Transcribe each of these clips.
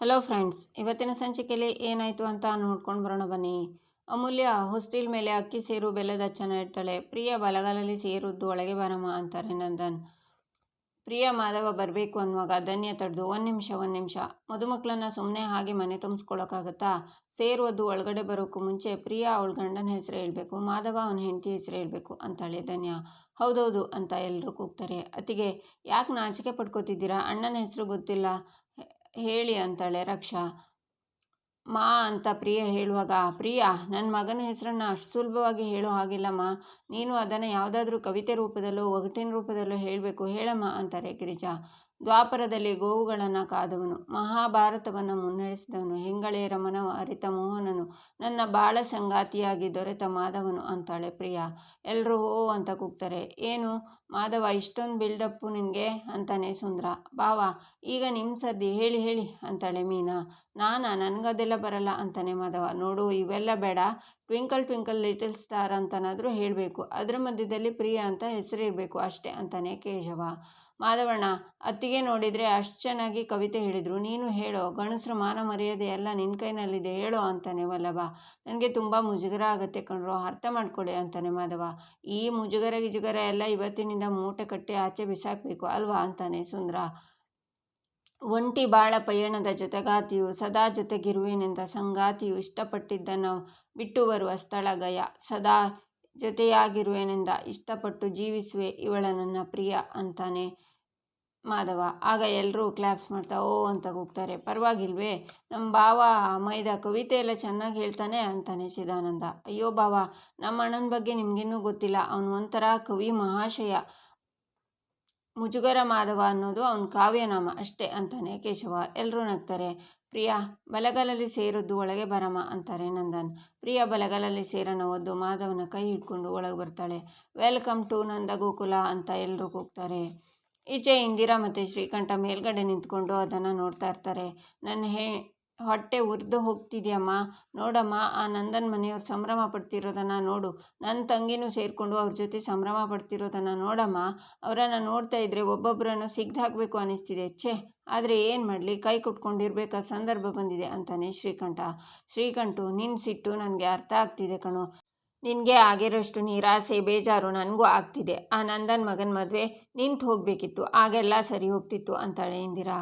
Hello friends ಇವತ್ತಿನ ಸಂಚಿಕೆಯಲ್ಲಿ ಏನಾಯಿತು ಅಂತ ನೋಡ್ಕೊಂಡು ಬರೋಣ ಬನ್ನಿ. ಅಮೂಲ್ಯ ಹೊಸ್ತಿಲ್ ಮೇಲೆ ಅಕ್ಕಿ ಸೇರು ಬೆಲ್ಲದ ಚೆನ್ನ ಇಡ್ತಾಳೆ. ಪ್ರಿಯ ಬಲಗಾಲಲ್ಲಿ ಸೇರುದ್ದು ಒಳಗೆ ಬರಮ್ಮ ಅಂತಾರೆ ನಂದನ್. ಪ್ರಿಯ ಮಾಧವ ಬರಬೇಕು ಅನ್ನುವಾಗ ಧನ್ಯ ತಡೆದು, ಒಂದು ನಿಮಿಷ ಒಂದು ನಿಮಿಷ. ಮದುಮಕ್ಕಳನ್ನ ಸುಮ್ಮನೆ ಹಾಗೆ ಮನೆ ತುಂಬಿಸ್ಕೊಳಕ್ಕಾಗತ್ತಾ? ಸೇರುವುದು ಒಳಗಡೆ ಬರೋಕ್ಕೂ ಮುಂಚೆ ಪ್ರಿಯ ಅವಳ ಗಂಡನ ಹೆಸರು ಹೇಳಬೇಕು, ಮಾಧವ ಅವನ ಹೆಂಡತಿ ಹೆಸರು ಹೇಳಬೇಕು ಅಂತಾಳೆ ಧನ್ಯ. ಹೌದೌದು ಅಂತ ಎಲ್ಲರೂ ಕೂಗ್ತಾರೆ. ಅತಿಗೆ ಯಾಕೆ ನಾಚಿಕೆ ಪಡ್ಕೋತಿದ್ದೀರಾ ಅಣ್ಣನ ಹೆಸರು ಗೊತ್ತಿಲ್ಲ. ಹೇಳಿ ಅಂತಾಳೆ ರಕ್ಷಾ. ಮಾ ಅಂತ ಪ್ರಿಯ ಹೇಳುವಾಗ, ಪ್ರಿಯ ನನ್ನ ಮಗನ ಹೆಸರನ್ನು ಅಷ್ಟು ಸುಲಭವಾಗಿ ಹೇಳೋ ಹಾಗಿಲ್ಲಮ್ಮ. ನೀನು ಅದನ್ನು ಯಾವುದಾದ್ರೂ ಕವಿತೆ ರೂಪದಲ್ಲೋ, ಒಗಟಿನ ರೂಪದಲ್ಲೋ ಹೇಳಬೇಕು, ಹೇಳಮ್ಮ ಅಂತಾರೆ ಗಿರಿಜಾ. ದ್ವಾಪರದಲ್ಲಿ ಗೋವುಗಳನ್ನು ಕಾದವನು. ಮಹಾಭಾರತವನ್ನು ಮುನ್ನಡೆಸಿದವನು. ಹೆಂಗಳೆಯರ ಮನವ ಅರಿತ ಮೋಹನನು. ನನ್ನ ಬಾಳ ಸಂಗಾತಿಯಾಗಿ ದೊರೆತ ಮಾಧವನು ಅಂತಾಳೆ ಪ್ರಿಯ. ಎಲ್ಲರೂ ಓ ಅಂತ ಕೂಗ್ತಾರೆ. ಏನು? ಮಾಧವ, ಇಷ್ಟೊಂದು ಬಿಲ್ಡಪ್ಪು ನಿನಗೆ? ಅಂತಾನೆ ಸುಂದ್ರ. ಬಾವ, ಈಗ ನಿಮ್ಮ ಸರ್ದಿ ಹೇಳಿ ಹೇಳಿ ಅಂತಾಳೆ ಮೀನಾ. ನಾನಾ? ನನಗದೆಲ್ಲ ಬರಲ್ಲ ಅಂತಾನೆ ಮಾಧವ. ನೋಡು, ಇವೆಲ್ಲ ಬೇಡ. ಟ್ವಿಂಕಲ್ ಟ್ವಿಂಕಲ್ ಲಿಟಲ್ ಸ್ಟಾರ್ ಅಂತನಾದರೂ ಹೇಳಬೇಕು. ಅದರ ಮಧ್ಯದಲ್ಲಿ ಪ್ರಿಯ ಅಂತ ಹೆಸರಿರಬೇಕು ಅಷ್ಟೇ ಅಂತಾನೆ ಕೇಶವ. ಮಾಧವಣ್ಣ, ಅತ್ತಿಗೆ ನೋಡಿದರೆ ಅಷ್ಟು ಚೆನ್ನಾಗಿ ಕವಿತೆ ಹೇಳಿದರು. ನೀನು ಹೇಳೋ ಗಣಸರು ಮಾನ ಮರ್ಯಾದೆ ಎಲ್ಲ ನಿನ್ನ ಕೈನಲ್ಲಿದೆ, ಹೇಳೋ ಅಂತಾನೆ ವಲ್ಲಭ. ನನಗೆ ತುಂಬ ಮುಜುಗರ ಆಗುತ್ತೆ ಕಣ್ರೋ, ಅರ್ಥ ಮಾಡಿಕೊಡಿ ಅಂತಾನೆ ಮಾಧವ. ಈ ಮುಜುಗರ ಗಿಜುಗರ ಎಲ್ಲ ಇವತ್ತಿನಿಂದ ಮೂಟೆ ಕಟ್ಟಿ ಆಚೆ ಬಿಸಾಕಬೇಕು ಅಲ್ವಾ ಅಂತಾನೆ ಸುಂದರ. ಒಂಟಿ ಬಾಳ ಪಯಣದ ಜೊತೆಗಾತಿಯು, ಸದಾ ಜೊತೆಗಿರುವೆನೆಂದ ಸಂಗಾತಿಯು ಇಷ್ಟಪಟ್ಟಿದ್ದನ್ನು ಬಿಟ್ಟು ಬರುವ ಸ್ಥಳ ಗಯ. ಸದಾ ಜೊತೆಯಾಗಿರುವೆನೆಂದ ಇಷ್ಟಪಟ್ಟು ಜೀವಿಸುವೆ, ಇವಳ ನನ್ನ ಪ್ರಿಯ ಅಂತಾನೆ ಮಾಧವ. ಆಗ ಎಲ್ಲರೂ ಕ್ಲಾಪ್ಸ್ ಮಾಡ್ತಾ, ಓ ಅಂತ ಕೂಗ್ತಾರೆ. ಪರವಾಗಿಲ್ವೇ ನಮ್ಮ ಭಾವ ಮೈದ ಕವಿತೆ ಎಲ್ಲ ಚೆನ್ನಾಗಿ ಹೇಳ್ತಾನೆ ಅಂತಾನೆ ಸಿದಾನಂದ. ಅಯ್ಯೋ ಭಾವ, ನಮ್ಮ ಅಣ್ಣನ ಬಗ್ಗೆ ನಿಮಗಿನ್ನೂ ಗೊತ್ತಿಲ್ಲ. ಅವನು ಒಂಥರ ಕವಿ ಮಹಾಶಯ. ಮುಜುಗರ ಮಾಧವ ಅನ್ನೋದು ಅವನ ಕಾವ್ಯನಾಮ ಅಷ್ಟೇ ಅಂತಾನೆ ಕೇಶವ. ಎಲ್ಲರೂ ನಗ್ತಾರೆ. ಪ್ರಿಯಾ, ಬಲಗಲಲ್ಲಿ ಸೇರಿದ್ದು ಒಳಗೆ ಬರಮ್ಮ ಅಂತಾರೆ ನಂದನ್. ಪ್ರಿಯಾ ಬಲಗಲಲ್ಲಿ ಸೇರನ ಒದ್ದು ಮಾಧವನ ಕೈ ಹಿಡ್ಕೊಂಡು ಒಳಗೆ ಬರ್ತಾಳೆ. ವೆಲ್ಕಮ್ ಟು ನಂದ ಗೋಕುಲ ಅಂತ ಎಲ್ಲರೂ ಕೂಗ್ತಾರೆ. ಈಚೆ ಇಂದಿರಾ ಮತ್ತು ಶ್ರೀಕಂಠ ಮೇಲ್ಗಡೆ ನಿಂತ್ಕೊಂಡು ಅದನ್ನು ನೋಡ್ತಾ ಇರ್ತಾರೆ. ನನ್ನ ಹೇ ಹೊಟ್ಟೆ ಉರಿದು ಹೋಗ್ತಿದೆಯಮ್ಮ. ನೋಡಮ್ಮ, ಆ ನಂದನ್ ಮನೆಯವ್ರು ಸಂಭ್ರಮ ಪಡ್ತಿರೋದನ್ನು ನೋಡು. ನನ್ನ ತಂಗಿನೂ ಸೇರಿಕೊಂಡು ಅವ್ರ ಜೊತೆ ಸಂಭ್ರಮ ಪಡ್ತಿರೋದನ್ನು ನೋಡಮ್ಮ. ಅವರನ್ನು ನೋಡ್ತಾ ಇದ್ದರೆ ಒಬ್ಬೊಬ್ಬರನ್ನು ಸಿಗ್ದು ಹಾಕಬೇಕು ಅನ್ನಿಸ್ತಿದೆ ಛೇ, ಆದರೆ ಏನು ಮಾಡಲಿ? ಕೈ ಕುಟ್ಕೊಂಡಿರ್ಬೇಕಾದ ಸಂದರ್ಭ ಬಂದಿದೆ ಅಂತಾನೆ ಶ್ರೀಕಂಠ. ಶ್ರೀಕಂಠು ನಿನ್ನ ಸಿಟ್ಟು ನನಗೆ ಅರ್ಥ ಆಗ್ತಿದೆ ಕಣೋ. ನಿನಗೆ ಆಗಿರೋಷ್ಟು ನಿರಾಸೆ, ಬೇಜಾರು ನನಗೂ ಆಗ್ತಿದೆ. ಆ ನಂದನ್ ಮಗನ ಮದುವೆ ನಿಂತು ಹೋಗಬೇಕಿತ್ತು. ಆಗೆಲ್ಲ ಸರಿ ಹೋಗ್ತಿತ್ತು ಅಂತಾಳೆ ಇಂದಿರಾ.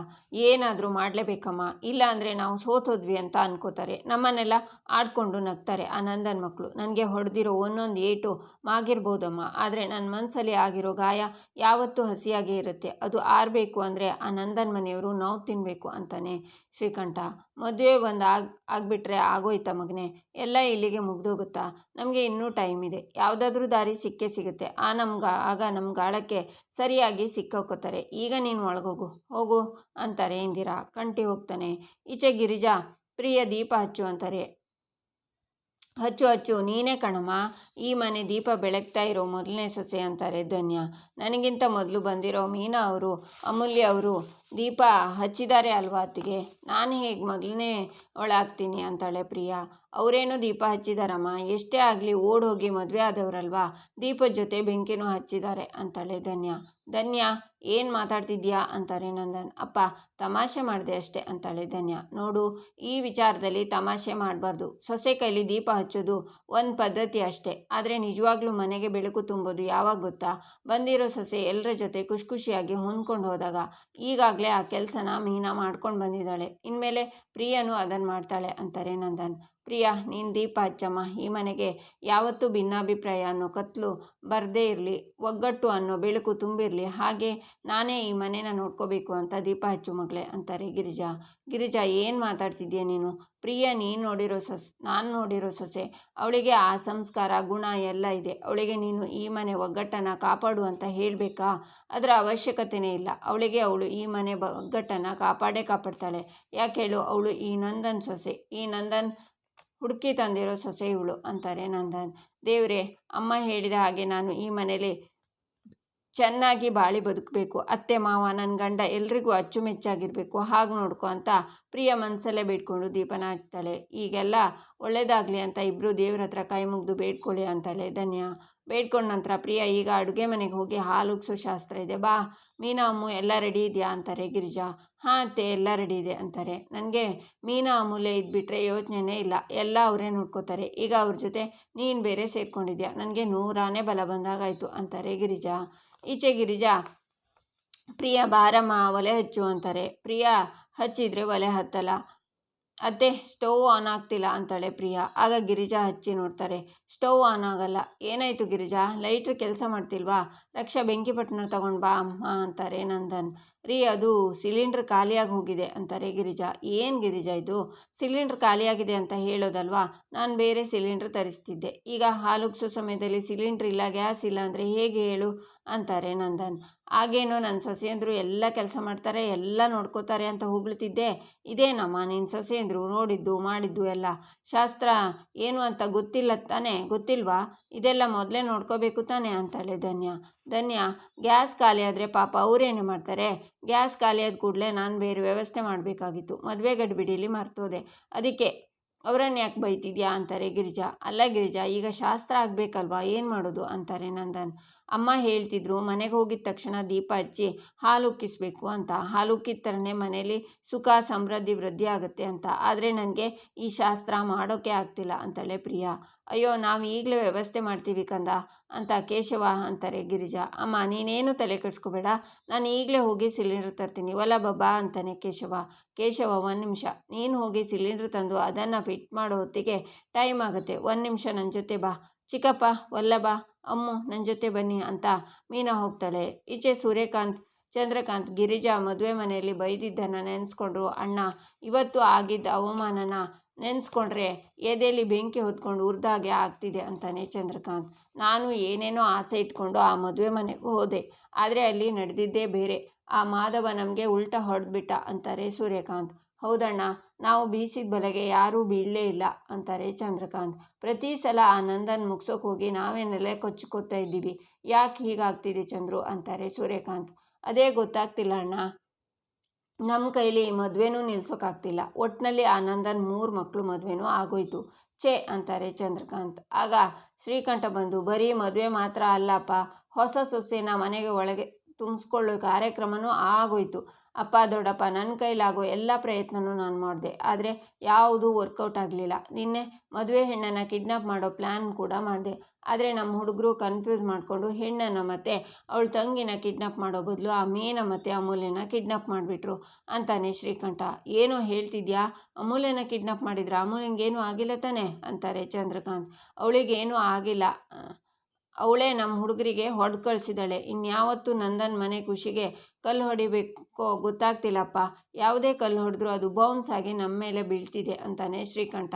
ಏನಾದರೂ ಮಾಡಲೇಬೇಕಮ್ಮ. ಇಲ್ಲ ಅಂದರೆ ನಾವು ಸೋತೋದ್ವಿ ಅಂತ ಅನ್ಕೋತಾರೆ. ನಮ್ಮನ್ನೆಲ್ಲ ಆಡ್ಕೊಂಡು ನಗ್ತಾರೆ ಆ ನಂದನ್ ಮಕ್ಕಳು ನನಗೆ ಹೊಡೆದಿರೋ ಒಂದೊಂದು ಏಟು ಮಾಗಿರ್ಬೋದಮ್ಮ. ಆದರೆ ನನ್ನ ಮನಸ್ಸಲ್ಲಿ ಆಗಿರೋ ಗಾಯ ಯಾವತ್ತೂ ಹಸಿಯಾಗೇ ಇರುತ್ತೆ. ಅದು ಆರಬೇಕು ಅಂದರೆ ಆ ನಂದನ್ ಮನೆಯವರು ನಾವು ತಿನ್ನಬೇಕು ಅಂತಾನೆ ಶ್ರೀಕಂಠ. ಮದುವೆ ಒಂದು ಆಗ್, ಆಗಿಬಿಟ್ರೆ ಆಗೋಯ್ತಾ ಮಗನೆ? ಎಲ್ಲ ಇಲ್ಲಿಗೆ ಮುಗ್ದೋಗುತ್ತಾ? ನಮಗೆ ಇನ್ನೂ ಟೈಮ್ ಇದೆ. ಯಾವುದಾದ್ರೂ ದಾರಿ ಸಿಕ್ಕೇ ಸಿಗುತ್ತೆ. ಆ ನಮ್ಗೆ, ಆಗ ನಮ್ಮ ಗಾಳಕ್ಕೆ ಸರಿಯಾಗಿ ಸಿಕ್ಕಾಕೋತಾರೆ. ಈಗ ನೀನು ಒಳಗೋಗು. ಹೋಗು ಅಂತಾರೆ ಇಂದಿರಾ. ಕಂಟಿ ಹೋಗ್ತಾನೆ. ಈಚೆ ಗಿರಿಜಾ, ಪ್ರಿಯ ದೀಪ ಹಚ್ಚು ಅಂತಾರೆ. ಹಚ್ಚು ಹಚ್ಚು, ನೀನೇ ಕಣಮ್ಮ. ಈ ಮನೆ ದೀಪ ಬೆಳಗ್ತಾ ಇರೋ ಮೊದಲನೇ ಸೊಸೆ ಅಂತಾರೆ ಧನ್ಯ. ನನಗಿಂತ ಮೊದಲು ಬಂದಿರೋ ಮೀನಾ ಅವರು, ಅಮೂಲ್ಯ ಅವರು ದೀಪ ಹಚ್ಚಿದ್ದಾರೆ ಅಲ್ವಾ ಅತ್ತಿಗೆ? ನಾನು ಹೇಗೆ ಮೊದಲನೇ ಒಳಾಗ್ತೀನಿ ಅಂತಾಳೆ ಪ್ರಿಯಾ. ಅವರೇನು ದೀಪ ಹಚ್ಚಿದಾರಮ್ಮ? ಎಷ್ಟೇ ಆಗಲಿ ಓಡೋಗಿ ಮದುವೆ ಆದವರಲ್ವಾ? ದೀಪದ ಜೊತೆ ಬೆಂಕಿನೂ ಹಚ್ಚಿದ್ದಾರೆ ಅಂತಾಳೆ ಧನ್ಯ. ಧನ್ಯ, ಏನು ಮಾತಾಡ್ತಿದ್ಯಾ ಅಂತಾರೆ ನಂದನ್. ಅಪ್ಪ, ತಮಾಷೆ ಮಾಡಿದೆ ಅಷ್ಟೇ ಅಂತಾಳೆ ಧನ್ಯ. ನೋಡು, ಈ ವಿಚಾರದಲ್ಲಿ ತಮಾಷೆ ಮಾಡಬಾರ್ದು. ಸೊಸೆ ಕೈಲಿ ದೀಪ ಹಚ್ಚೋದು ಒಂದು ಪದ್ಧತಿ ಅಷ್ಟೇ. ಆದರೆ ನಿಜವಾಗ್ಲೂ ಮನೆಗೆ ಬೆಳಕು ತುಂಬೋದು ಯಾವಾಗ ಗೊತ್ತಾ? ಬಂದಿರೋ ಸೊಸೆ ಎಲ್ಲರ ಜೊತೆ ಖುಷಿ ಖುಷಿಯಾಗಿ ಹೊಂದ್ಕೊಂಡು ಹೋದಾಗ. ಈಗಾಗಲೇ ಆ ಕೆಲಸನ ಮೀನಾ ಮಾಡ್ಕೊಂಡು ಬಂದಿದ್ದಾಳೆ. ಇನ್ಮೇಲೆ ಪ್ರಿಯನು ಅದನ್ನು ಮಾಡ್ತಾಳೆ ಅಂತಾರೆ ನಂದನ್. ಪ್ರಿಯಾ, ನೀನು ದೀಪ ಹಚ್ಚಮ್ಮ. ಈ ಮನೆಗೆ ಯಾವತ್ತೂ ಭಿನ್ನಾಭಿಪ್ರಾಯ ಅನ್ನೋ ಕತ್ಲು ಬರದೇ ಇರಲಿ, ಒಗ್ಗಟ್ಟು ಅನ್ನೋ ಬೆಳಕು ತುಂಬಿರಲಿ. ಹಾಗೆ ನಾನೇ ಈ ಮನೇನ ನೋಡ್ಕೋಬೇಕು ಅಂತ ದೀಪ ಹಚ್ಚು ಮಗಳೇ ಅಂತಾರೆ ಗಿರಿಜಾ. ಗಿರಿಜಾ, ಏನು ಮಾತಾಡ್ತಿದ್ಯಾ ನೀನು? ಪ್ರಿಯ, ನೀನು ನೋಡಿರೋ ಸೊಸೆ, ನಾನು ನೋಡಿರೋ ಸೊಸೆ, ಅವಳಿಗೆ ಆ ಸಂಸ್ಕಾರ, ಗುಣ ಎಲ್ಲ ಇದೆ. ಅವಳಿಗೆ ನೀನು ಈ ಮನೆ ಒಗ್ಗಟ್ಟನ್ನು ಕಾಪಾಡು ಅಂತ ಹೇಳಬೇಕಾ? ಅದರ ಅವಶ್ಯಕತೆಯೇ ಇಲ್ಲ. ಅವಳಿಗೆ ಅವಳು ಈ ಮನೆ ಒಗ್ಗಟ್ಟನ್ನು ಕಾಪಾಡೇ ಕಾಪಾಡ್ತಾಳೆ. ಯಾಕೆ ಹೇಳು? ಅವಳು ಈ ನಂದನ್ ಸೊಸೆ. ಈ ನಂದನ್ ಹುಡುಕಿ ತಂದಿರೋ ಸೊಸೆ ಇವಳು ಅಂತಾರೆ ನಂದನ್. ದೇವರೇ, ಅಮ್ಮ ಹೇಳಿದ ಹಾಗೆ ನಾನು ಈ ಮನೇಲಿ ಚೆನ್ನಾಗಿ ಬಾಳಿ ಬದುಕಬೇಕು. ಅತ್ತೆ, ಮಾವ ನನ್ನ ಗಂಡ ಎಲ್ರಿಗೂ ಅಚ್ಚುಮೆಚ್ಚಾಗಿರಬೇಕು. ಹಾಗೆ ನೋಡ್ಕೊ ಅಂತ ಪ್ರಿಯ ಮನಸ್ಸಲ್ಲೇ ಬೇಡ್ಕೊಂಡು ದೀಪನ ಹಾಕ್ತಾಳೆ. ಈಗೆಲ್ಲ ಒಳ್ಳೇದಾಗಲಿ ಅಂತ ಇಬ್ಬರು ದೇವ್ರ ಹತ್ರ ಕೈ ಮುಗಿದು ಬೇಡ್ಕೊಳ್ಳಿ ಅಂತಾಳೆ ಧನ್ಯ. ಬೇಡ್ಕೊಂಡ ನಂತರ, ಪ್ರಿಯಾ, ಈಗ ಅಡುಗೆ ಮನೆಗೆ ಹೋಗಿ ಹಾಲು ಉಗ್ಸೋ ಶಾಸ್ತ್ರ ಇದೆ. ಬಾ, ಮೀನಾ, ಅಮ್ಮು ಎಲ್ಲ ರೆಡಿ ಇದೆಯಾ? ಅಂತಾರೆ ಗಿರಿಜಾ. ಹಾಂ, ಅತ್ತೆ, ಎಲ್ಲ ರೆಡಿ ಇದೆ, ಅಂತಾರೆ. ನನಗೆ ಮೀನಾ ಅಮೂಲೆ ಇದ್ಬಿಟ್ರೆ ಯೋಚನೆನೇ ಇಲ್ಲ. ಎಲ್ಲ ಅವರೇ ನೋಡ್ಕೋತಾರೆ. ಈಗ ಅವ್ರ ಜೊತೆ ನೀನು ಬೇರೆ ಸೇರ್ಕೊಂಡಿದ್ಯಾ? ನನಗೆ ನೂರಾನೇ ಬಲ ಬಂದಾಗಾಯಿತು, ಅಂತಾರೆ ಗಿರಿಜಾ. ಈಚೆ ಗಿರಿಜಾ, ಪ್ರಿಯ, ಬಾರಮ್ಮ, ಒಲೆ ಹಚ್ಚು, ಅಂತಾರೆ. ಪ್ರಿಯ, ಹಚ್ಚಿದ್ರೆ ಒಲೆ ಹತ್ತಲ್ಲ. ಅತ್ತೆ ಸ್ಟೌವ್ ಆನ್ ಆಗ್ತಿಲ್ಲ ಅಂತಾಳೆ ಪ್ರಿಯಾ. ಆಗ ಗಿರಿಜಾ ಹಚ್ಚಿ ನೋಡ್ತಾರೆ. ಸ್ಟೌವ್ ಆನ್ ಆಗಲ್ಲ. ಏನಾಯಿತು ಗಿರಿಜಾ? ಲೈಟ್ರ್ ಕೆಲಸ ಮಾಡ್ತಿಲ್ವಾ? ರಕ್ಷಾ ಬೆಂಕಿ ಪಟ್ಟಣ ತಗೊಂಡು ಬಾ ಅಮ್ಮ ಅಂತಾರೆ ನಂದನ್. ರೀ, ಅದು ಸಿಲಿಂಡ್ರ್ ಖಾಲಿಯಾಗಿ ಹೋಗಿದೆ ಅಂತಾರೆ ಗಿರಿಜಾ. ಏನು ಗಿರಿಜಾ ಇದು? ಸಿಲಿಂಡ್ರ್ ಖಾಲಿಯಾಗಿದೆ ಅಂತ ಹೇಳೋದಲ್ವಾ? ನಾನು ಬೇರೆ ಸಿಲಿಂಡ್ರ್ ತರಿಸ್ತಿದ್ದೆ. ಈಗ ಹಾಲುಗ್ಸೋ ಸಮಯದಲ್ಲಿ ಸಿಲಿಂಡ್ರ್ ಇಲ್ಲ, ಗ್ಯಾಸ್ ಇಲ್ಲ ಅಂದರೆ ಹೇಗೆ ಹೇಳು? ಅಂತಾರೆ ನಂದನ್. ಆಗೇನೋ ನನ್ನ ಸೊಸೆಯಂದರು ಎಲ್ಲ ಕೆಲಸ ಮಾಡ್ತಾರೆ, ಎಲ್ಲ ನೋಡ್ಕೋತಾರೆ ಅಂತ ಹೊಗಳ್ತಿದ್ದೆ ಇದೇನಮ್ಮ ನಿನ್ನ ಸೊಸೆಯಂದರು ನೋಡಿದ್ದು, ಮಾಡಿದ್ದು ಎಲ್ಲ. ಶಾಸ್ತ್ರ ಏನು ಅಂತ ಗೊತ್ತಿಲ್ಲ ತಾನೇ, ಗೊತ್ತಿಲ್ವಾ? ಇದೆಲ್ಲ ಮೊದಲೇ ನೋಡ್ಕೋಬೇಕು ತಾನೇ ಅಂತಾಳೆ ಧನ್ಯ. ಧನ್ಯ, ಗ್ಯಾಸ್ ಖಾಲಿ ಆದರೆ ಪಾಪ ಅವರೇನು ಮಾಡ್ತಾರೆ? ಗ್ಯಾಸ್ ಖಾಲಿ ಆದ ಕೂಡಲೇ ನಾನು ಬೇರೆ ವ್ಯವಸ್ಥೆ ಮಾಡಬೇಕಾಗಿತ್ತು. ಮದುವೆ ಗಡಿಬಿಡಿಲಿ ಮರ್ತೋದೆ. ಅದಕ್ಕೆ ಅವರನ್ನು ಯಾಕೆ ಬೈತಿದ್ಯಾ ಅಂತಾರೆ ಗಿರಿಜಾ. ಅಲ್ಲ ಗಿರಿಜಾ, ಈಗ ಶಾಸ್ತ್ರ ಆಗಬೇಕಲ್ವಾ? ಏನು ಮಾಡೋದು? ಅಂತಾರೆ ನಂದನ್. ಅಮ್ಮ ಹೇಳ್ತಿದ್ರು, ಮನೆಗೆ ಹೋಗಿದ ತಕ್ಷಣ ದೀಪ ಹಚ್ಚಿ ಹಾಲು ಉಕ್ಕಿಸ್ಬೇಕು ಅಂತ. ಹಾಲು ಉಕ್ಕಿದ ಥರನೇ ಮನೇಲಿ ಸುಖ, ಸಮೃದ್ಧಿ, ವೃದ್ಧಿ ಆಗುತ್ತೆ ಅಂತ. ಆದರೆ ನನಗೆ ಈ ಶಾಸ್ತ್ರ ಮಾಡೋಕ್ಕೆ ಆಗ್ತಿಲ್ಲ ಅಂತಾಳೆ ಪ್ರಿಯಾ. ಅಯ್ಯೋ, ನಾವು ಈಗಲೇ ವ್ಯವಸ್ಥೆ ಮಾಡ್ತೀವಿ ಕಂದ ಅಂತ ಕೇಶವ ಅಂತಾರೆ ಗಿರಿಜಾ. ಅಮ್ಮ, ನೀನೇನು ತಲೆ ಕೆಡಿಸ್ಕೋಬೇಡ. ನಾನು ಈಗಲೇ ಹೋಗಿ ಸಿಲಿಂಡ್ರ್ ತರ್ತೀನಿ. ಒಲ ಬಬ್ಬಾ ಅಂತಾನೆ ಕೇಶವ. ಕೇಶವ, ಒಂದು ನಿಮಿಷ. ನೀನು ಹೋಗಿ ಸಿಲಿಂಡ್ರ್ ತಂದು ಅದನ್ನು ಫಿಟ್ ಮಾಡೋ ಹೊತ್ತಿಗೆ ಟೈಮ್ ಆಗುತ್ತೆ. ಒಂದು ನಿಮಿಷ ನನ್ನ ಜೊತೆ ಬಾ. ಚಿಕ್ಕಪ್ಪ ವಲ್ಲಭ ಅಮ್ಮು ನನ್ನ ಜೊತೆ ಬನ್ನಿ ಅಂತ ಮೀನಾ ಹೋಗ್ತಾಳೆ. ಈಚೆ ಸೂರ್ಯಕಾಂತ್, ಚಂದ್ರಕಾಂತ್, ಗಿರಿಜಾ ಮದುವೆ ಮನೆಯಲ್ಲಿ ಬೈದಿದ್ದನ್ನು ನೆನೆಸ್ಕೊಂಡ್ರು ಅಣ್ಣ. ಇವತ್ತು ಆಗಿದ್ದ ಅವಮಾನನ ನೆನೆಸ್ಕೊಂಡ್ರೆ ಎದೆಯಲ್ಲಿ ಬೆಂಕಿ ಹೊತ್ಕೊಂಡು ಉರ್ದಾಗೆ ಆಗ್ತಿದೆ ಅಂತಾನೆ ಚಂದ್ರಕಾಂತ್. ನಾನು ಏನೇನೋ ಆಸೆ ಇಟ್ಕೊಂಡು ಆ ಮದುವೆ ಮನೆಗೆ ಹೋದೆ. ಆದರೆ ಅಲ್ಲಿ ನಡೆದಿದ್ದೇ ಬೇರೆ. ಆ ಮಾಧವ ನಮಗೆ ಉಲ್ಟಾ ಹೊಡೆದ್ಬಿಟ್ಟ ಅಂತಾರೆ ಸೂರ್ಯಕಾಂತ್. ಹೌದಣ್ಣ ನಾವು ಬೀಸಿದ ಬಲೆಗೆ ಯಾರೂ ಬೀಳಲೇ ಇಲ್ಲ ಅಂತಾರೆ ಚಂದ್ರಕಾಂತ್. ಪ್ರತಿ ಸಲ ಆ ನಂದನ್ ಮುಗ್ಸೋಕೆ ಹೋಗಿ ನಾವೇನೆಲ್ಲ ಕೊಚ್ಚಿಕೊತಾ ಇದ್ದೀವಿ. ಯಾಕೆ ಹೀಗಾಗ್ತಿದೆ ಚಂದ್ರು ಅಂತಾರೆ ಸೂರ್ಯಕಾಂತ್. ಅದೇ ಗೊತ್ತಾಗ್ತಿಲ್ಲ ಅಣ್ಣ. ನಮ್ಮ ಕೈಲಿ ಮದುವೆನೂ ನಿಲ್ಸೋಕ್ಕಾಗ್ತಿಲ್ಲ ಒಟ್ಟಿನಲ್ಲಿ ಆ ನಂದನ್ ಮೂರು ಮಕ್ಕಳು ಮದುವೆನೂ ಆಗೋಯ್ತು. ಛೇ ಅಂತಾರೆ ಚಂದ್ರಕಾಂತ್. ಆಗ ಶ್ರೀಕಂಠ ಬಂದು, ಬರೀ ಮದುವೆ ಮಾತ್ರ ಅಲ್ಲಪ್ಪ, ಹೊಸ ಸೊಸೆನ ಮನೆಗೆ ಒಳಗೆ ತುಂಬಿಸ್ಕೊಳ್ಳೋ ಕಾರ್ಯಕ್ರಮನೂ ಆಗೋಯ್ತು. ಅಪ್ಪ, ದೊಡ್ಡಪ್ಪ ನನ್ನ ಕೈಲಾಗೋ ಎಲ್ಲ ಪ್ರಯತ್ನನೂ ನಾನು ಮಾಡಿದೆ. ಆದರೆ ಯಾವುದೂ ವರ್ಕೌಟ್ ಆಗಲಿಲ್ಲ. ನಿನ್ನೆ ಮದುವೆ ಹೆಣ್ಣನ್ನು ಕಿಡ್ನಾಪ್ ಮಾಡೋ ಪ್ಲ್ಯಾನ್ ಕೂಡ ಮಾಡಿದೆ. ಆದರೆ ನಮ್ಮ ಹುಡುಗರು ಕನ್ಫ್ಯೂಸ್ ಮಾಡಿಕೊಂಡು ಹೆಣ್ಣನ್ನು ಮತ್ತು ಅವಳ ತಂಗಿನ ಕಿಡ್ನಾಪ್ ಮಾಡೋ ಬದಲು ಆ ಮೇನ ಮತ್ತು ಅಮೂಲ್ಯನ ಕಿಡ್ನಾಪ್ ಮಾಡಿಬಿಟ್ರು ಅಂತಾನೆ ಶ್ರೀಕಂಠ. ಏನೋ ಹೇಳ್ತಿದ್ಯಾ? ಅಮೂಲ್ಯನ ಕಿಡ್ನಾಪ್ ಮಾಡಿದ್ರೆ ಅಮೂಲ್ಯಂಗೇನೂ ಆಗಿಲ್ಲ ತಾನೆ? ಅಂತಾರೆ ಚಂದ್ರಕಾಂತ್. ಅವಳಿಗೇನೂ ಆಗಿಲ್ಲ. ಅವಳೇ ನಮ್ಮ ಹುಡುಗರಿಗೆ ಹೊಡೆದು ಕಳಿಸಿದಾಳೆ ಇನ್ಯಾವತ್ತೂ ನಂದನ್ ಮನೆ ಖುಷಿಗೆ ಕಲ್ಲು ಹೊಡಿಬೇಕೋ ಗೊತ್ತಾಗ್ತಿಲ್ಲಪ್ಪ. ಯಾವುದೇ ಕಲ್ಲು ಹೊಡೆದ್ರೂ ಅದು ಬೌನ್ಸ್ ಆಗಿ ನಮ್ಮ ಮೇಲೆ ಬೀಳ್ತಿದೆ ಅಂತಾನೆ ಶ್ರೀಕಂಠ.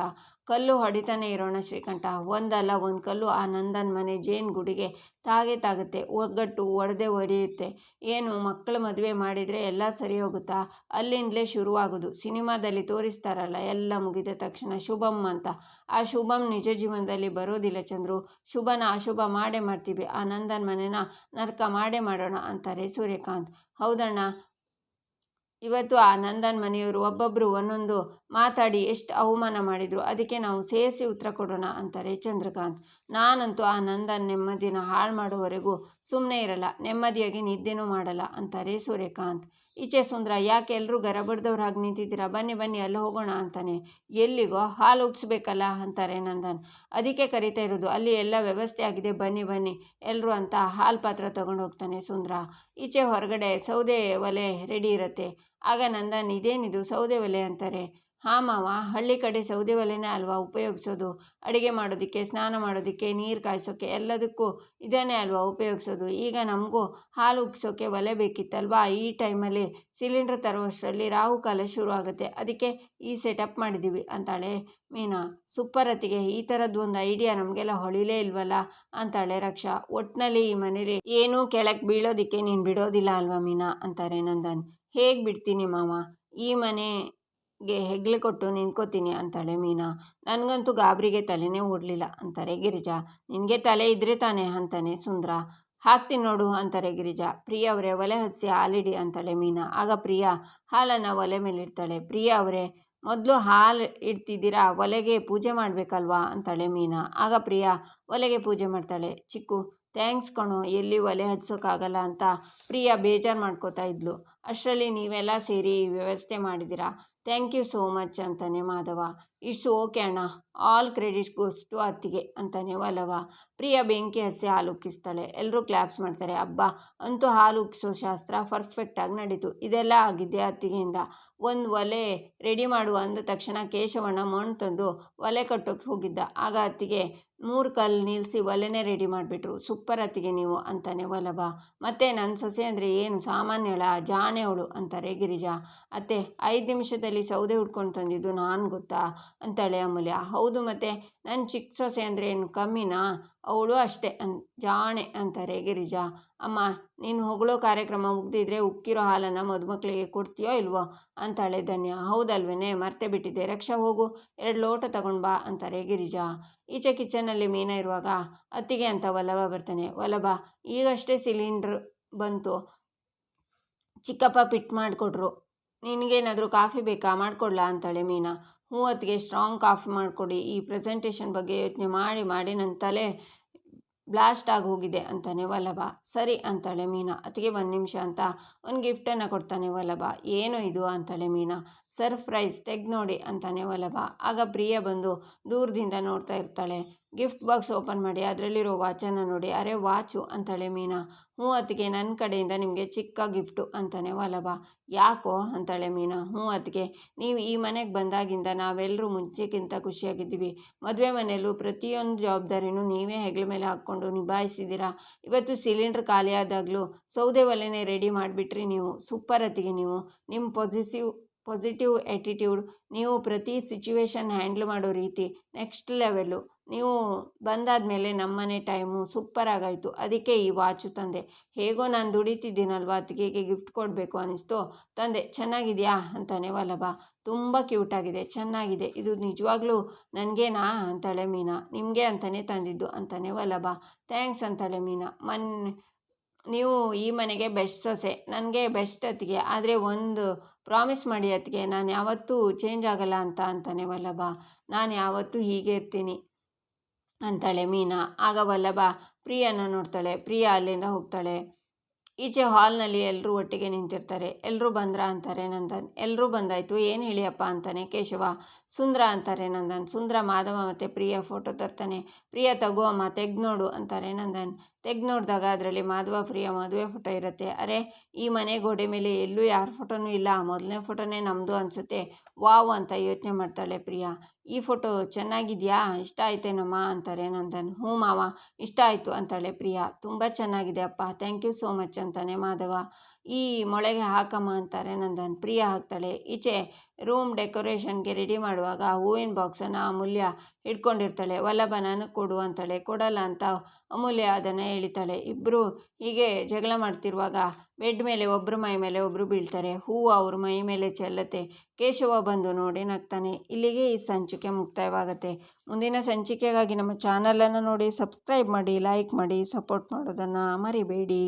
ಕಲ್ಲು ಹೊಡಿತಾನೆ ಇರೋಣ ಶ್ರೀಕಂಠ. ಒಂದಲ್ಲ, ಒಂದು ಕಲ್ಲು ಆ ನಂದನ್ ಮನೆ ಜೇನ್ ಗುಡಿಗೆ ತಾಗೆ ತಾಗುತ್ತೆ, ಒಗ್ಗಟ್ಟು ಒಡೆದೇ ಒಡೆಯುತ್ತೆ. ಏನು ಮಕ್ಕಳ ಮದುವೆ ಮಾಡಿದರೆ ಎಲ್ಲ ಸರಿ ಹೋಗುತ್ತಾ? ಅಲ್ಲಿಂದಲೇ ಶುರುವಾಗೋದು. ಸಿನಿಮಾದಲ್ಲಿ ತೋರಿಸ್ತಾರಲ್ಲ, ಎಲ್ಲ ಮುಗಿದ ತಕ್ಷಣ ಶುಭಂ ಅಂತ. ಆ ಶುಭಮ್ ನಿಜ ಜೀವನದಲ್ಲಿ ಬರೋದಿಲ್ಲ ಚಂದ್ರು. ಶುಭನ ಅಶುಭ ಮಾಡೇ ಮಾಡ್ತೀವಿ. ಆ ನಂದನ್ ಮನೆನ ನರ್ಕ ಮಾಡೇ ಮಾಡೋಣ ಅಂತಾರೆ ಸೂರ್ಯಕಾಂತ್. ಹೌದಣ್ಣ? ಇವತ್ತು ಆ ನಂದನ್ ಮನೆಯವರು ಒಬ್ಬೊಬ್ಬರು ಒಂದೊಂದು ಮಾತಾಡಿ ಎಷ್ಟು ಅವಮಾನ ಮಾಡಿದರು, ಅದಕ್ಕೆ ನಾವು ಸೇರಿಸಿ ಉತ್ತರ ಕೊಡೋಣ ಅಂತಾರೆ ಚಂದ್ರಕಾಂತ್. ನಾನಂತೂ ಆ ನಂದನ್ ನೆಮ್ಮದಿನ ಹಾಳು ಮಾಡೋವರೆಗೂ ಸುಮ್ಮನೆ ಇರಲ್ಲ, ನೆಮ್ಮದಿಯಾಗಿ ನಿದ್ದೆನೂ ಮಾಡಲ್ಲ ಅಂತಾರೆ ಸೂರ್ಯಕಾಂತ್. ಈಚೆ ಸುಂದರ, ಯಾಕೆ ಎಲ್ಲರೂ ಗರಬಡ್ದವ್ರಾಗಿ ನಿಂತಿದ್ದೀರಾ? ಬನ್ನಿ ಬನ್ನಿ, ಅಲ್ಲಿ ಹೋಗೋಣ ಅಂತಾನೆ. ಎಲ್ಲಿಗೋ ಹಾಲು ಉಗ್ಸ್ಬೇಕಲ್ಲ ಅಂತಾರೆ ನಂದನ್. ಅದಕ್ಕೆ ಕರಿತಾ ಇರೋದು. ಅಲ್ಲಿ ಎಲ್ಲ ವ್ಯವಸ್ಥೆ ಆಗಿದೆ. ಬನ್ನಿ ಬನ್ನಿ. ಎಲ್ಲರೂ ಅಂತ ಹಾಲು ಪಾತ್ರ ತೊಗೊಂಡು ಹೋಗ್ತಾನೆ ಸುಂದರ. ಈಚೆ ಹೊರಗಡೆ ಸೌದೆ ಒಲೆ ರೆಡಿ ಇರುತ್ತೆ. ಆಗ ನಂದನ್, ಇದೇನಿದು ಸೌದೆ ಒಲೆ ಅಂತಾರೆ? ಹಾಂ ಮಾವ, ಹಳ್ಳಿ ಕಡೆ ಸೌದೆ ಒಲೆನೇ ಅಲ್ವಾ ಉಪಯೋಗಿಸೋದು? ಅಡುಗೆ ಮಾಡೋದಕ್ಕೆ, ಸ್ನಾನ ಮಾಡೋದಕ್ಕೆ, ನೀರು ಕಾಯಿಸೋಕ್ಕೆ ಎಲ್ಲದಕ್ಕೂ ಇದನ್ನೇ ಅಲ್ವಾ ಉಪಯೋಗಿಸೋದು? ಈಗ ನಮಗೂ ಹಾಲು ಉಗ್ಸೋಕ್ಕೆ ಒಲೆ ಬೇಕಿತ್ತಲ್ವಾ? ಈ ಟೈಮಲ್ಲಿ ಸಿಲಿಂಡರ್ ತರುವಷ್ಟರಲ್ಲಿ ರಾಹು ಕಾಲ ಶುರು ಆಗುತ್ತೆ ಅದಕ್ಕೆ ಈ ಸೆಟಪ್ ಮಾಡಿದ್ದೀವಿ ಅಂತಾಳೆ ಮೀನಾ. ಸೂಪರ್ ಅತ್ತಿಗೆ ಈ ಥರದ್ದು ಒಂದು ಐಡಿಯಾ ನಮಗೆಲ್ಲ ಹೊಳಿಲೇ ಇಲ್ವಲ್ಲ ಅಂತಾಳೆ ರಕ್ಷಾ. ಒಟ್ಟಿನಲ್ಲಿ ಈ ಮನೇಲಿ ಏನೂ ಕೆಳಕ್ಕೆ ಬೀಳೋದಕ್ಕೆ ನೀನು ಬಿಡೋದಿಲ್ಲ ಅಲ್ವಾ ಮೀನಾ? ಅಂತಾರೆ ನಂದನ್. ಹೇಗೆ ಬಿಡ್ತೀನಿ ಮಾವ? ಈ ಮನೆಗೆ ಹೆಗ್ಲು ಕೊಟ್ಟು ನಿಂತ್ಕೋತೀನಿ ಅಂತಾಳೆ ಮೀನಾ. ನನಗಂತೂ ಗಾಬರಿಗೆ ತಲೆನೇ ಓಡಲಿಲ್ಲ ಅಂತಾರೆ ಗಿರಿಜಾ. ನಿನಗೆ ತಲೆ ಇದ್ರೆ ತಾನೆ ಅಂತಾನೆ ಸುಂದರ. ಹಾಕ್ತೀನಿ ನೋಡು ಅಂತಾರೆ ಗಿರಿಜಾ. ಪ್ರಿಯ ಅವರೇ, ಒಲೆ ಹಸಿ ಹಾಲಿಡಿ ಅಂತಾಳೆ ಮೀನಾ. ಆಗ ಪ್ರಿಯಾ ಹಾಲನ್ನು ಒಲೆ ಮೇಲಿಡ್ತಾಳೆ. ಪ್ರಿಯಾ ಅವರೇ, ಮೊದಲು ಹಾಲು ಇಡ್ತಿದ್ದೀರಾ? ಒಲೆಗೆ ಪೂಜೆ ಮಾಡಬೇಕಲ್ವಾ? ಅಂತಾಳೆ ಮೀನಾ. ಆಗ ಪ್ರಿಯಾ ಒಲೆಗೆ ಪೂಜೆ ಮಾಡ್ತಾಳೆ. ಚಿಕ್ಕು ಥ್ಯಾಂಕ್ಸ್ ಕಣೋ, ಎಲ್ಲಿ ಒಲೆ ಹಚ್ಚೋಕ್ಕಾಗಲ್ಲ ಅಂತ ಪ್ರಿಯಾ ಬೇಜಾರು ಮಾಡ್ಕೋತಾ ಇದ್ಲು. ಅಷ್ಟರಲ್ಲಿ ನೀವೆಲ್ಲ ಸೇರಿ ವ್ಯವಸ್ಥೆ ಮಾಡಿದ್ದೀರಾ? ಥ್ಯಾಂಕ್ ಯು ಸೋ ಮಚ್ ಅಂತಾನೆ ಮಾಧವ. ಇಟ್ಸ್ ಓಕೆ ಅಣ್ಣ, ಆಲ್ ಕ್ರೆಡಿಟ್ ಗೋಸ್ ಟು ಅತ್ತಿಗೆ ಅಂತಾನೆ ಒಲವ ಪ್ರಿಯಾ ಬೆಂಕಿ ಹಸಿ ಹಾಲು ಉಕ್ಕಿಸ್ತಾಳೆ. ಎಲ್ಲರೂ ಕ್ಲಾಪ್ಸ್ ಮಾಡ್ತಾರೆ. ಹಬ್ಬ ಅಂತೂ ಹಾಲು ಉಕ್ಕಿಸೋ ಶಾಸ್ತ್ರ ಪರ್ಫೆಕ್ಟಾಗಿ ನಡೀತು. ಇದೆಲ್ಲ ಆಗಿದೆ ಅತ್ತಿಗೆಯಿಂದ. ಒಂದು ಒಲೆ ರೆಡಿ ಮಾಡುವ ಅಂದ ತಕ್ಷಣ ಕೇಶವಣ್ಣ ಮಣ್ಣು ತಂದು ಒಲೆ ಕಟ್ಟೋಕೆ ಹೋಗಿದ್ದ. ಆಗ ಅತ್ತಿಗೆ ಮೂರು ಕಲ್ಲು ನಿಲ್ಲಿಸಿ ಒಲೆನೇ ರೆಡಿ ಮಾಡಿಬಿಟ್ರು. ಸೂಪರ್ ಅತ್ತಿಗೆ ನೀವು, ಅಂತಾನೆ ಒಲಬ ಮತ್ತೆ ನನ್ನ ಸೊಸೆ ಅಂದರೆ ಏನು? ಸಾಮಾನ್ಯಳ? ಜಾಣೆವಳು ಅಂತಾರೆ ಗಿರಿಜಾ. ಅತ್ತೆ, ಐದು ನಿಮಿಷದಲ್ಲಿ ಸೌದೆ ಉಟ್ಕೊಂಡು ತಂದಿದ್ದು ನಾನು ಗೊತ್ತಾ? ಅಂತಾಳೆ ಅಮೂಲ್ಯ. ಹೌದು ಮತ್ತೆ ನನ್ನ ಚಿಕ್ಕ ಸೊಸೆ ಅಂದರೆ ಏನು? ಕಮ್ಮಿನಾ? ಅವಳು ಅಷ್ಟೇ ಅನ್, ಜಾಣೆ ಅಂತಾರೆ ಗಿರಿಜಾ ಅಮ್ಮ, ನೀನು ಹೊಗಳೋ ಕಾರ್ಯಕ್ರಮ ಮುಗ್ದಿದ್ರೆ ಉಕ್ಕಿರೋ ಹಾಲನ್ನು ಮದುಮಕ್ಕಳಿಗೆ ಕೊಡ್ತೀಯೋ ಇಲ್ವೋ? ಅಂತಾಳೆ ಧನ್ಯ. ಹೌದಲ್ವೇನೆ, ಮರ್ತೆ ಬಿಟ್ಟಿದ್ದೆ. ರಕ್ಷಾ, ಹೋಗು. ಎರಡು ಲೋಟ ತಗೊಂಡು ಬಾ ಅಂತಾರೆ ಗಿರಿಜಾ ಈಚೆ ಕಿಚನಲ್ಲಿ ಮೀನ ಇರುವಾಗ, ಅತ್ತಿಗೆ ಅಂತ ವಲ್ಲಭ ಬರ್ತಾನೆ. ವಲ್ಲಭ, ಈಗಷ್ಟೇ ಸಿಲಿಂಡ್ರ್ ಬಂತು. ಚಿಕ್ಕಪ್ಪ ಪಿಟ್ ಮಾಡಿಕೊಟ್ರು. ನಿನಗೇನಾದರೂ ಕಾಫಿ ಬೇಕಾ? ಮಾಡಿಕೊಡ್ಲಾ? ಅಂತಾಳೆ ಮೀನಾ. ಹ್ಞೂ ಹೊತ್ತಿಗೆ ಸ್ಟ್ರಾಂಗ್ ಕಾಫಿ ಮಾಡಿಕೊಡಿ. ಈ ಪ್ರೆಸೆಂಟೇಷನ್ ಬಗ್ಗೆ ಯೋಚನೆ ಮಾಡಿ ಮಾಡಿ ನನ್ನ ತಲೆ ಬ್ಲಾಸ್ಟ್ ಆಗಿ ಹೋಗಿದೆ ಅಂತಾನೆ ವಲ್ಲಭ. ಸರಿ ಅಂತಾಳೆ ಮೀನಾ. ಅತಿಗೆ ಒಂದು ನಿಮಿಷ ಅಂತ. ಒಂದು ಗಿಫ್ಟನ್ನು ಕೊಡ್ತಾನೆ ವಲ್ಲಭ. ಏನು ಇದು? ಅಂತಾಳೆ ಮೀನಾ. ಸರ್ಪ್ರೈಸ್ ತೆಗ್ದು ನೋಡಿ ಅಂತಾನೆ ವಲ್ಲಭ. ಆಗ ಪ್ರಿಯ ಬಂದು ದೂರದಿಂದ ನೋಡ್ತಾ ಇರ್ತಾಳೆ. ಗಿಫ್ಟ್ ಬಾಕ್ಸ್ ಓಪನ್ ಮಾಡಿ ಅದರಲ್ಲಿರೋ ವಾಚನ್ನು ನೋಡಿ, ಅರೆ ವಾಚು ಅಂತಾಳೆ ಮೀನಾ. ಹ್ಞೂ ಅತ್ತಿಗೆ ನನ್ನ ಕಡೆಯಿಂದ ನಿಮಗೆ ಚಿಕ್ಕ ಗಿಫ್ಟು ಅಂತಾನೆ ವಲ್ಲಭ. ಯಾಕೋ ಅಂತಾಳೆ ಮೀನಾ. ಹ್ಞೂ ಅತ್ತಿಗೆ, ನೀವು ಈ ಮನೆಗೆ ಬಂದಾಗಿಂದ ನಾವೆಲ್ಲರೂ ಮುಂಚೆಗಿಂತ ಖುಷಿಯಾಗಿದ್ದೀವಿ. ಮದುವೆ ಮನೆಯಲ್ಲೂ ಪ್ರತಿಯೊಂದು ಜವಾಬ್ದಾರಿನೂ ನೀವೇ ಹೆಗಲ ಮೇಲೆ ಹಾಕ್ಕೊಂಡು ನಿಭಾಯಿಸಿದ್ದೀರಾ? ಇವತ್ತು ಸಿಲಿಂಡ್ರ್ ಖಾಲಿಯಾದಾಗಲೂ ಸೌದೆ ಒಲೆನೇ ರೆಡಿ ಮಾಡಿಬಿಟ್ರಿ ನೀವು. ಸೂಪರ್ ಅತ್ತಿಗೆ ನೀವು. ನಿಮ್ಮ ಪಾಸಿಟಿವ್ ಪಾಸಿಟಿವ್ ಆ್ಯಟಿಟ್ಯೂಡ್ ನೀವು ಪ್ರತಿ ಸಿಚುವೇಶನ್ ಹ್ಯಾಂಡ್ಲ್ ಮಾಡೋ ರೀತಿ ನೆಕ್ಸ್ಟ್ ಲೆವೆಲು ನೀವು ಬಂದಾದ ಮೇಲೆ ನಮ್ಮನೆ ಟೈಮು ಸೂಪರ್ ಆಗಾಯಿತು. ಅದಕ್ಕೆ ಈ ವಾಚು ತಂದೆ. ಹೇಗೋ ನಾನು ದುಡಿತಿದ್ದೀನಲ್ವ? ಅದಕ್ಕೆ ಗಿಫ್ಟ್ ಕೊಡಬೇಕು ಅನ್ನಿಸ್ತು ತಂದೆ, ಚೆನ್ನಾಗಿದೆಯಾ? ಅಂತಾನೆ, ವಲ್ಲಭ, ತುಂಬ ಕ್ಯೂಟಾಗಿದೆ ಚೆನ್ನಾಗಿದೆ. ಇದು ನಿಜವಾಗ್ಲೂ ನನಗೇನಾ? ಅಂತಾಳೆ ಮೀನಾ. ನಿಮಗೆ ಅಂತಲೇ ತಂದಿದ್ದು, ಅಂತಾನೆ, ವಲ್ಲಭ ಥ್ಯಾಂಕ್ಸ್ ಅಂತಾಳೆ ಮೀನಾ. ಮೊನ್ನೆ ನೀವು ಈ ಮನೆಗೆ ಬೆಸ್ಟ್ ಸೊಸೆ. ನನಗೆ ಬೆಸ್ಟ್ ಅತ್ತಿಗೆ. ಆದರೆ ಒಂದು ಪ್ರಾಮಿಸ್ ಮಾಡಿ ಅತ್ತಿಗೆ, ನಾನು ಯಾವತ್ತೂ ಚೇಂಜ್ ಆಗಲ್ಲ ಅಂತ ಅಂತಾನೆ ವಲ್ಲಭ. ನಾನು ಯಾವತ್ತೂ ಹೀಗೆ ಇರ್ತೀನಿ ಅಂತಾಳೆ ಮೀನಾ. ಆಗ ವಲ್ಲಭ ಪ್ರಿಯನ ನೋಡ್ತಾಳೆ. ಪ್ರಿಯ ಅಲ್ಲಿಂದ ಹೋಗ್ತಾಳೆ. ಈಚೆ ಹಾಲ್ನಲ್ಲಿ ಎಲ್ಲರೂ ಒಟ್ಟಿಗೆ ನಿಂತಿರ್ತಾರೆ. ಎಲ್ಲರೂ ಬಂದ್ರ ಅಂತಾರೆ ನಂದನ್. ಎಲ್ಲರೂ ಬಂದಾಯ್ತು. ಏನು ಹೇಳಿಯಪ್ಪ ಅಂತಾನೆ ಕೇಶವ. ಸುಂದ್ರ ಅಂತಾರೆ ನಂದನ್. ಸುಂದ್ರ ಮಾಧವ ಮತ್ತು ಪ್ರಿಯ ಫೋಟೋ ತರ್ತಾನೆ. ಪ್ರಿಯ ತಗೋ ಅಮ್ಮ, ತೆಗ್ದು ನೋಡು ಅಂತಾರೆ ನಂದನ್. ತೆಗ್ದು ನೋಡಿದಾಗ ಅದರಲ್ಲಿ ಮಾಧವ ಪ್ರಿಯ, ಮದುವೆ ಫೋಟೋ ಇರುತ್ತೆ. ಅರೆ, ಈ ಮನೆ ಗೋಡೆ ಮೇಲೆ ಎಲ್ಲೂ ಯಾರ ಫೋಟೋನೂ ಇಲ್ಲ. ಮೊದಲನೇ ಫೋಟೋನೇ ನಮ್ಮದು ಅನಿಸುತ್ತೆ. ವಾವ್ ಅಂತ ಯೋಚನೆ ಮಾಡ್ತಾಳೆ ಪ್ರಿಯಾ. ಈ ಫೋಟೋ ಚೆನ್ನಾಗಿದೆಯಾ? ಇಷ್ಟ ಆಯ್ತೇನಮ್ಮ? ಅಂತಾರೆ ನಂದನ್. ಹ್ಞೂ ಮಾವ, ಇಷ್ಟ ಆಯಿತು ಅಂತಾಳೆ ಪ್ರಿಯಾ. ತುಂಬ ಚೆನ್ನಾಗಿದೆ ಅಪ್ಪ. ಥ್ಯಾಂಕ್ ಯು ಸೋ ಮಚ್ ಅಂತಾನೆ ಮಾಧವ. ಈ ಮೊಳೆಗೆ ಹಾಕಮ್ಮ ಅಂತಾರೆ. ನಂದನ್ ಪ್ರಿಯ ಹಾಕ್ತಾಳೆ. ಈಚೆ ರೂಮ್ ಡೆಕೋರೇಷನ್ಗೆ ರೆಡಿ ಮಾಡುವಾಗ ಹೂವಿನ ಬಾಕ್ಸನ್ನು ಅಮೂಲ್ಯ ಹಿಡ್ಕೊಂಡಿರ್ತಾಳೆ. ವಲ್ಲಭ ನನಗೆ ಕೊಡು ಅಂತಾಳೆ. ಕೊಡಲ್ಲ ಅಂತ ಅಮೂಲ್ಯ ಅದನ್ನು ಎಳಿತಾಳೆ ಇಬ್ಬರು ಹೀಗೆ ಜಗಳ ಮಾಡ್ತಿರುವಾಗ ಬೆಡ್ ಮೇಲೆ ಒಬ್ಬರು ಮೈ ಮೇಲೆ ಒಬ್ಬರು ಬೀಳ್ತಾರೆ. ಹೂವು ಅವ್ರ ಮೈ ಮೇಲೆ ಚೆಲ್ಲತ್ತೆ. ಕೇಶವ ಬಂದು ನೋಡಿ ನಗ್ತಾನೆ. ಇಲ್ಲಿಗೆ ಈ ಸಂಚಿಕೆ ಮುಕ್ತಾಯವಾಗುತ್ತೆ. ಮುಂದಿನ ಸಂಚಿಕೆಗಾಗಿ ನಮ್ಮ ಚಾನಲನ್ನು ನೋಡಿ ಸಬ್ಸ್ಕ್ರೈಬ್ ಮಾಡಿ ಲೈಕ್ ಮಾಡಿ ಸಪೋರ್ಟ್ ಮಾಡೋದನ್ನು ಮರಿಬೇಡಿ.